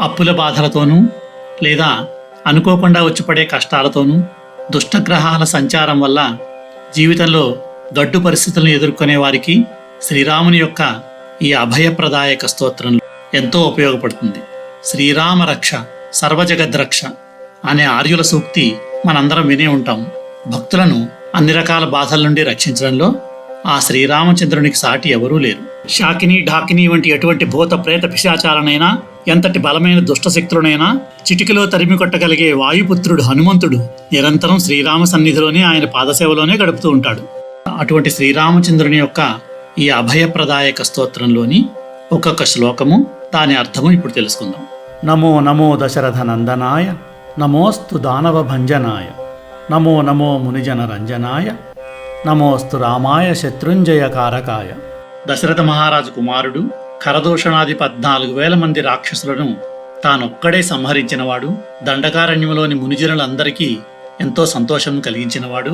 అప్పుల బాధలతోనూ లేదా అనుకోకుండా వచ్చిపడే కష్టాలతోనూ దుష్టగ్రహాల సంచారం వల్ల జీవితంలో గడ్డు పరిస్థితులను ఎదుర్కొనే వారికి శ్రీరాముని యొక్క ఈ అభయప్రదాయక స్తోత్రం ఎంతో ఉపయోగపడుతుంది. శ్రీరామ రక్ష సర్వజగద్రక్ష అనే ఆర్యుల సూక్తి మనందరం వినే ఉంటాం. భక్తులను అన్ని రకాల బాధల నుండి రక్షించడంలో ఆ శ్రీరామచంద్రునికి సాటి ఎవరూ లేరు. షాకిని ఢాకిని వంటి ఎటువంటి భూత ప్రేత పిశాచాలనైనా ఎంతటి బలమైన దుష్టశక్తులనైనా చిటికలో తరిమి కొట్టగలిగే వాయుపుత్రుడు హనుమంతుడు నిరంతరం శ్రీరామ సన్నిధిలోనే ఆయన పాదసేవలోనే గడుపుతూ ఉంటాడు. అటువంటి శ్రీరామచంద్రుని యొక్క ఈ అభయప్రదాయక స్తోత్రంలోని ఒక్కొక్క శ్లోకము దాని అర్థము ఇప్పుడు తెలుసుకుందాం. నమో నమో దశరథ నందనాయ నమోస్తు దానవ భంజనాయ నమో నమో మునిజన రంజనాయ నమోస్తు రామాయ శత్రుంజయ కారకాయ. దశరథ మహారాజు కుమారుడు కరదూషణాది పద్నాలుగు వేల మంది రాక్షసులను తానొక్కడే సంహరించినవాడు దండకారణ్యంలోని మునిజనులందరికీ ఎంతో సంతోషం కలిగించినవాడు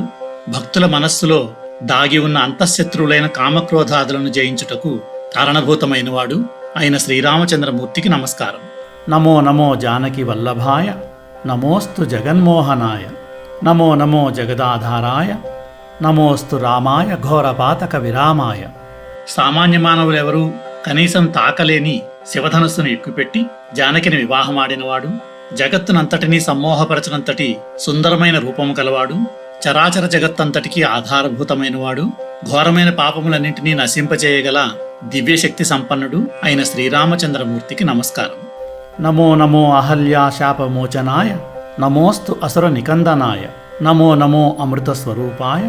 భక్తుల మనస్సులో దాగి ఉన్న అంతఃశత్రువులైన కామక్రోధాదులను జయించుటకు కారణభూతమైనవాడు అయిన శ్రీరామచంద్రమూర్తికి నమస్కారం. నమో నమో జానకి వల్లభాయ నమోస్తు జగన్మోహనాయ నమో నమో జగదాధారాయ నమోస్తు రామాయ ఘోరపాతక విరామాయ. సామాన్య మానవులెవరూ కనీసం తాకలేని శివధనస్సును ఎక్కుపెట్టి జానకిని వివాహమాడినవాడు జగత్తునంతటినీ సమ్మోహపరచనంతటి సుందరమైన రూపము కలవాడు చరాచర జగత్తంతటికి ఆధారభూతమైనవాడు ఘోరమైన పాపములన్నింటినీ నశింపచేయగల దివ్యశక్తి సంపన్నుడు అయిన శ్రీరామచంద్రమూర్తికి నమస్కారం. నమో నమో అహల్యా శాపమోచనాయ నమోస్తు అసుర నికందనాయ నమో నమో అమృత స్వరూపాయ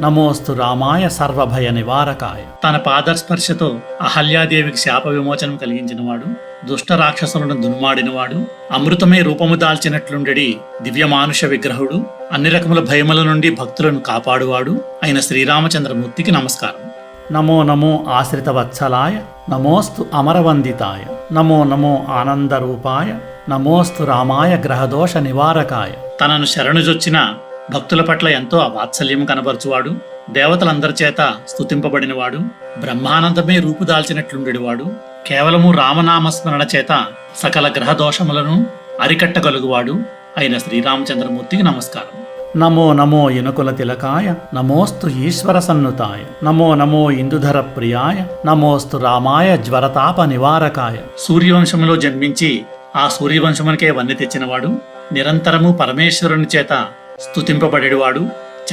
నమోస్తు రామాయ సర్వభయ నివారకాయ. తన పాదస్పర్శతో అహల్యాదేవికి శాప విమోచనం కలిగించినవాడు దుష్ట రాక్షసులను దున్మాడినవాడు అమృతమే రూపము దాల్చినట్లుండెడి దివ్యమానుష విగ్రహుడు అన్ని రకముల భయముల నుండి భక్తులను కాపాడువాడు అయిన శ్రీరామచంద్రమూర్తికి నమస్కారం. నమో నమో ఆశ్రిత వత్సలాయ నమోస్తు అమరవందితాయ నమో నమో ఆనందరూపాయ నమోస్తు రామాయ గ్రహదోష నివారకాయ. తనను శరణుజొచ్చిన భక్తుల పట్ల ఎంతో వాత్సల్యం కనబరచువాడు. దేవతలందరి చేత స్తుతింపబడినవాడు. బ్రహ్మానందమే రూపుదాల్చినట్లుండెడివాడు కేవలము రామనామస్మరణ చేత సకల గ్రహ దోషములను అరికట్టగలుగువాడు. అయిన శ్రీరామచంద్రమూర్తికి నమస్కారం. నమో నమో ఇనుకుల తిలకాయ నమోస్తు ఈశ్వర సన్నుతాయ నమో నమో ఇందుధర ప్రియాయ నమోస్తు రామాయ జ్వరతాప నివారకాయ. సూర్యవంశములో జన్మించి ఆ సూర్యవంశమునికే వన్నె తెచ్చినవాడు. నిరంతరము పరమేశ్వరుని చేత స్తుతింపబడేవాడు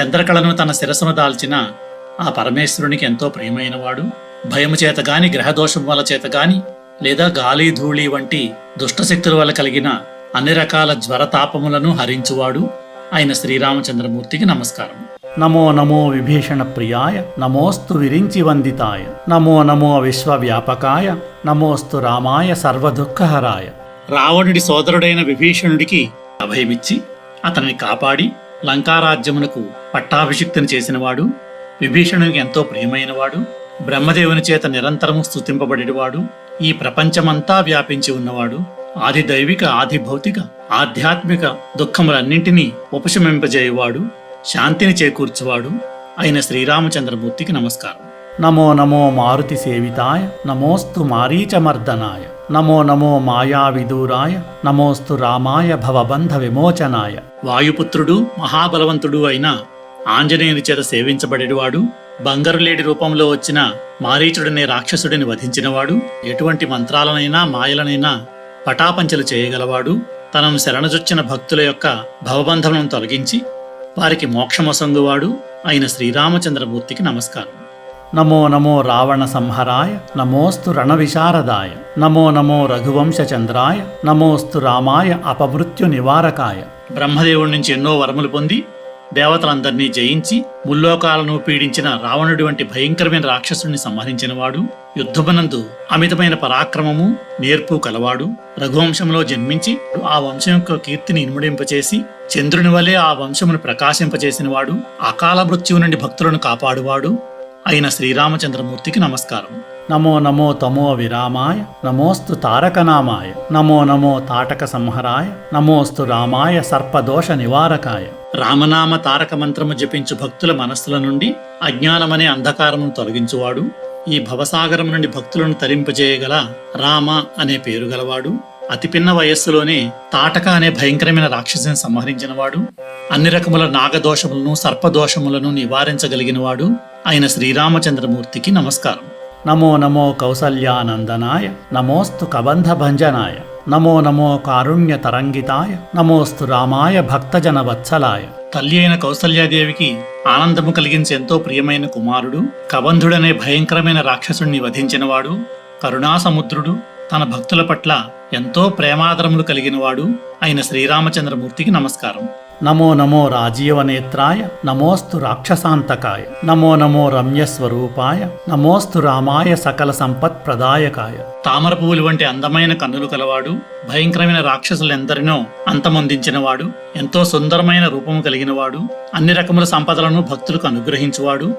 చంద్రకళను తన శిరస్సును దాల్చిన ఆ పరమేశ్వరునికి ఎంతో ప్రియమైనవాడు భయము చేత గాని గ్రహదోషం వల్ల చేత గాని లేదా గాలి ధూళి వంటి దుష్టశక్తుల వల్ల కలిగిన అన్ని రకాల జ్వరతాపములను హరించువాడు అయిన శ్రీరామచంద్రమూర్తికి నమస్కారం నమో నమో విభీషణ ప్రియాయ నమోస్తు విరించి వందితాయ నమో నమో విశ్వవ్యాపకాయ నమోస్తు రామాయ సర్వదుఃఖహరాయ. రావణుడి సోదరుడైన విభీషణుడికి అభయమిచ్చి అతనిని కాపాడి లంకారాజ్యమునకు పట్టాభిషిక్తుని చేసినవాడు విభీషణునికి ఎంతో ప్రియమైనవాడు బ్రహ్మదేవుని చేత నిరంతరము స్తుతింపబడేవాడు ఈ ప్రపంచమంతా వ్యాపించి ఉన్నవాడు ఆది దైవిక ఆది భౌతిక ఆధ్యాత్మిక దుఃఖములన్నింటినీ ఉపశమింపజేయవాడు శాంతిని చేకూర్చువాడు అయిన శ్రీరామచంద్రమూర్తికి నమస్కారం. నమో నమో మారుతి సేవితాయ నమోస్తు మారీచమర్దనాయ. నమో నమో మాయావిదూరాయ నమోస్తు రామాయ భవబంధ విమోచనాయ. వాయుపుత్రుడు మహాబలవంతుడు అయిన ఆంజనేయుని చేత సేవించబడేవాడు బంగారులేడి రూపంలో వచ్చిన మారీచుడనే రాక్షసుడిని వధించినవాడు ఎటువంటి మంత్రాలనైనా మాయలనైనా పటాపంచలు చేయగలవాడు తనను శరణజొచ్చిన భక్తుల యొక్క భవబంధనం తొలగించి వారికి మోక్షమొసంగువాడు అయిన శ్రీరామచంద్రమూర్తికి నమస్కారం. నమో నమో రావణ సంహరాయ నమోస్తు రణవిశారదాయ నమో నమో రఘువంశచంద్రాయ నమోస్తు రామాయ అపమృత్యు నివారకాయ. బ్రహ్మదేవుడి నుంచి ఎన్నో వరములు పొంది దేవతలందరినీ జయించి ముల్లోకాలను పీడించిన రావణుడి వంటి భయంకరమైన రాక్షసుడిని సంహరించినవాడు యుద్ధమునందు అమితమైన పరాక్రమము నేర్పు కలవాడు రఘువంశంలో జన్మించి ఆ వంశం యొక్క కీర్తిని ఇనుమడింపచేసి చంద్రుని వలె ఆ వంశమును ప్రకాశింపచేసినవాడు అకాల మృత్యువు నుండి భక్తులను కాపాడువాడు అయిన శ్రీరామచంద్రమూర్తికి నమస్కారం. నమో నమో తమో విరామాయ నమోస్తు తారకనామాయ నమో నమో తాటక సంహరాయ నమోస్తు రామాయ సర్పదోష నివారకాయ. రామనామ తారక మంత్రము జపించు భక్తుల మనస్సుల నుండి అజ్ఞానమనే అంధకారమును తొలగించువాడు. ఈ భవసాగరం నుండి భక్తులను తరింపజేయగల రామ అనే పేరు గలవాడు. అతి పిన్న వయస్సులోనే తాటక అనే భయంకరమైన రాక్షసిని సంహరించినవాడు. అన్ని రకముల నాగదోషములను సర్పదోషములను నివారించగలిగినవాడు. ఆయన శ్రీరామచంద్రమూర్తికి నమస్కారం. నమో నమో కౌసల్యానందనాయ నమోస్తు కబంధ భంజనాయ నమో నమో కారుణ్య తరంగితాయ నమోస్తు రామాయ భక్తజన వత్సలాయ తల్లి అయిన కౌసల్యాదేవికి ఆనందము కలిగించే ఎంతో ప్రియమైన కుమారుడు కబంధుడనే భయంకరమైన రాక్షసుణ్ణి వధించినవాడు కరుణాసముద్రుడు తన భక్తుల పట్ల ఎంతో ప్రేమాదరములు కలిగినవాడు అయిన శ్రీరామచంద్రమూర్తికి నమస్కారం. నమో నమో రాజీవనేత్రాయ నమోస్తు రాక్షసాంతకాయ నమో నమో రమ్యస్వరూపాయ నమోస్తు రామాయ సకల సంపత్ ప్రదాయకాయ తామర పువ్వులు వంటి అందమైన కన్నులు కలవాడు భయంకరమైన రాక్షసులెందరినో అంతమొందించినవాడు ఎంతో సుందరమైన రూపము కలిగినవాడు అన్ని రకముల సంపదలను భక్తులకు అనుగ్రహించువాడు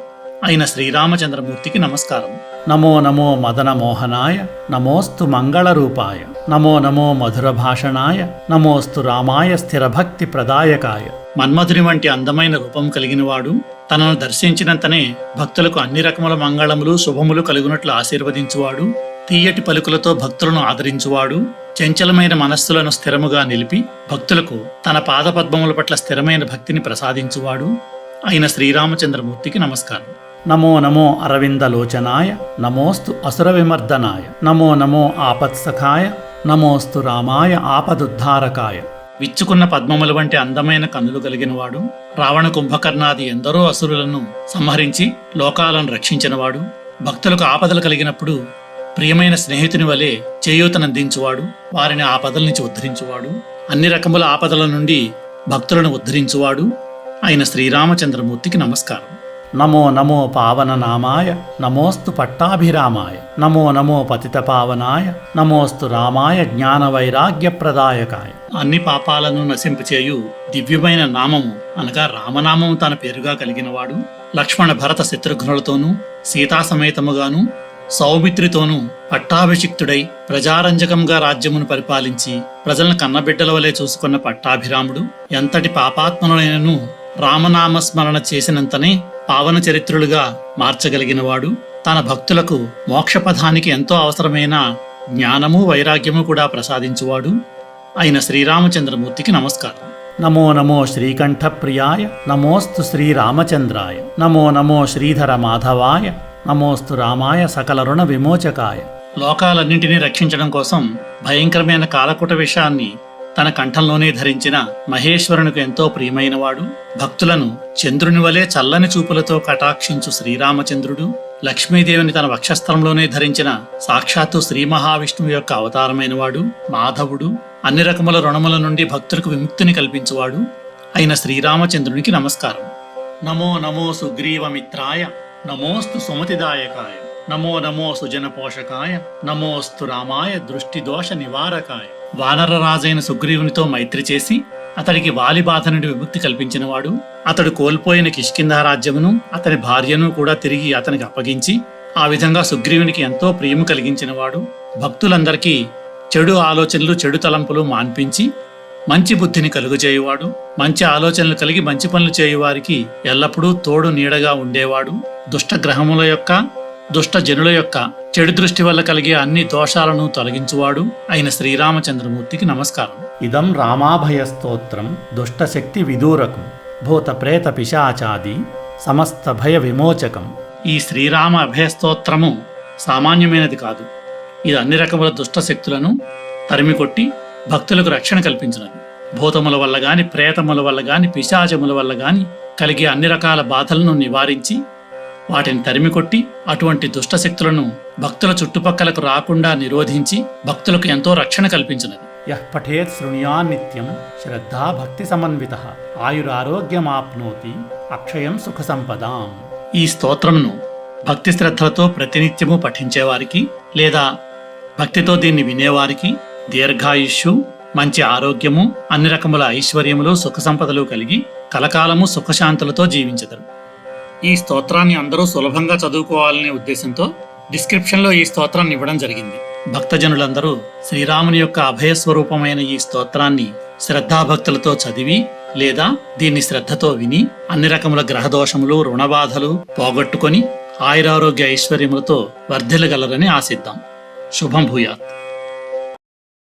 అయిన శ్రీరామచంద్రమూర్తికి నమస్కారం. నమో నమో మదన మోహనాయ నమోస్తు మంగళరూపాయ నమో నమో మధుర భాషణాయ నమోస్తు రామాయ స్థిరభక్తి ప్రదాయకాయ. మన్మధుని వంటి అందమైన రూపం కలిగినవాడు తనను దర్శించినంతనే భక్తులకు అన్ని రకముల మంగళములు శుభములు కలుగునట్లు ఆశీర్వదించువాడు తీయటి పలుకులతో భక్తులను ఆదరించువాడు చంచలమైన మనస్సులను స్థిరముగా నిలిపి భక్తులకు తన పాదపద్మముల పట్ల స్థిరమైన భక్తిని ప్రసాదించువాడు. అయిన శ్రీరామచంద్రమూర్తికి నమస్కారం. నమో నమో అరవిందలోచనాయ నమోస్తు అసురవిమర్దనాయ నమో నమో ఆపత్సఖాయ నమోస్తు రామాయ ఆపదుద్ధారకాయ. విచ్చుకున్న పద్మముల వంటి అందమైన కన్నులు కలిగినవాడు రావణ కుంభకర్ణాది ఎందరో అసురులను సంహరించి లోకాలను రక్షించినవాడు భక్తులకు ఆపదలు కలిగినప్పుడు ప్రియమైన స్నేహితుని వలె చేయూతనందించువాడు వారిని ఆపదల నుంచి ఉద్ధరించువాడు అన్ని రకముల ఆపదల నుండి భక్తులను ఉద్ధరించువాడు. ఆయన శ్రీరామచంద్రమూర్తికి నమస్కారం. నమో నమో పావన నామాయ నమోస్తు పట్టాభిరామాయ నమో నమో పతిత పావనాయ నమోస్తు రామాయ జ్ఞాన వైరాగ్య ప్రదాయకాయ అన్ని పాపాలను నశింపచేయు దివ్యమైన నామము అనగా రామనామము తన పేరుగా కలిగినవాడు. లక్ష్మణ భరత శత్రుఘ్నులతోనూ సీతా సమేతముగాను సౌమిత్రితోనూ పట్టాభిషిక్తుడై ప్రజారంజకంగా రాజ్యమును పరిపాలించి ప్రజలను కన్నబిడ్డల వలె చూసుకున్న పట్టాభిరాముడు ఎంతటి పాపాత్మనులైనను రామనామస్మరణ చేసినంతనే పావన చరిత్రులుగా మార్చగలిగినవాడు. తన భక్తులకు మోక్షపథానికి ఎంతో అవసరమైన జ్ఞానము వైరాగ్యము కూడా ప్రసాదించువాడు. అయిన శ్రీరామచంద్రమూర్తికి నమస్కారం. నమో నమో శ్రీకంఠప్రియాయ నమోస్తు శ్రీరామచంద్రాయ నమో నమో శ్రీధర మాధవాయ నమోస్తు రామాయ సకల రుణ విమోచకాయ. లోకాలన్నింటినీ రక్షించడం కోసం భయంకరమైన కాలకుట విషాన్ని తన కంఠంలోనే ధరించిన మహేశ్వరునికి ఎంతో ప్రియమైనవాడు. భక్తులను చంద్రుని వలె చల్లని చూపులతో కటాక్షించు శ్రీరామచంద్రుడు లక్ష్మీదేవిని తన వక్షస్థలంలోనే ధరించిన సాక్షాత్తు శ్రీ మహావిష్ణువు యొక్క అవతారమైనవాడు మాధవుడు అన్ని రకముల రుణముల నుండి భక్తులకు విముక్తిని కల్పించువాడు అయిన శ్రీరామచంద్రునికి నమస్కారం. నమో నమో సుగ్రీవమిత్రాయ నమోస్తు సుమతిదాయకాయ. నమో నమో సుజన పోషకాయ నమోస్తు రామాయ దృష్టి దోష నివారకాయ. వానరరాజైన సుగ్రీవునితో మైత్రి చేసి అతడికి వాలి బాధ నుండి విముక్తి కల్పించినవాడు అతడు కోల్పోయిన కిష్కింధ రాజ్యమును అతని భార్యను కూడా తిరిగి అతనికి అప్పగించి ఆ విధంగా సుగ్రీవునికి ఎంతో ప్రియము కలిగించినవాడు భక్తులందరికీ చెడు ఆలోచనలు చెడు తలంపులు మాన్పించి మంచి బుద్ధిని కలుగజేయువాడు మంచి ఆలోచనలు కలిగి మంచి పనులు చేయువారికి ఎల్లప్పుడూ తోడు నీడగా ఉండేవాడు. దుష్ట గ్రహముల యొక్క దుష్ట జనుల యొక్క చెడు దృష్టి వల్ల కలిగే అన్ని దోషాలను తొలగించువాడు అయిన శ్రీరామచంద్రమూర్తికి నమస్కారం. ఇదం రామాభయ స్తోత్రం దుష్టశక్తి విదూరకం భూత ప్రేత పిశాచాది సమస్త భయ విమోచకం. ఈ శ్రీరామ అభయస్తోత్రము సామాన్యమైనది కాదు. ఇది అన్ని రకముల దుష్ట శక్తులను తరిమికొట్టి భక్తులకు రక్షణ కల్పించినది. భూతముల వల్ల గాని ప్రేతముల వల్ల గాని పిశాచముల వల్ల గాని కలిగే అన్ని రకాల బాధలను నివారించి వాటిని తరిమికొట్టి అటువంటి దుష్ట శక్తులను భక్తుల చుట్టుపక్కలకు రాకుండా నిరోధించి భక్తులకు ఎంతో రక్షణ కల్పించినది. యః పఠేత్ శృణుయాన్ నిత్యం శ్రద్ధా భక్తి సమన్విత. ఆయురారోగ్యమాప్నోతి అక్షయం సుఖ సంపదాం ఈ స్తోత్రమును భక్తి శ్రద్ధలతో ప్రతినిత్యము పఠించేవారికి లేదా భక్తితో దీన్ని వినేవారికి దీర్ఘాయుష్యు మంచి ఆరోగ్యము అన్ని రకముల ఐశ్వర్యములు సుఖ సంపదలు కలిగి కలకాలము సుఖశాంతులతో జీవించెదరు. ఈ స్తోత్రాన్ని అందరూ సులభంగా చదువుకోవాలనే ఉద్దేశంతో డిస్క్రిప్షన్లో ఈ స్తోత్రాన్ని ఇవ్వడం జరిగింది. భక్తజనులందరూ శ్రీరాముని యొక్క అభయ స్వరూపమైన ఈ స్తోత్రాన్ని శ్రద్ధాభక్తులతో చదివి లేదా దీన్ని శ్రద్ధతో విని అన్ని రకముల గ్రహదోషములు రుణబాధలు పోగొట్టుకొని ఆయురారోగ్య ఐశ్వర్యములతో వర్ధిల్లగలరని ఆశిద్దాం. శుభం భూయాత్.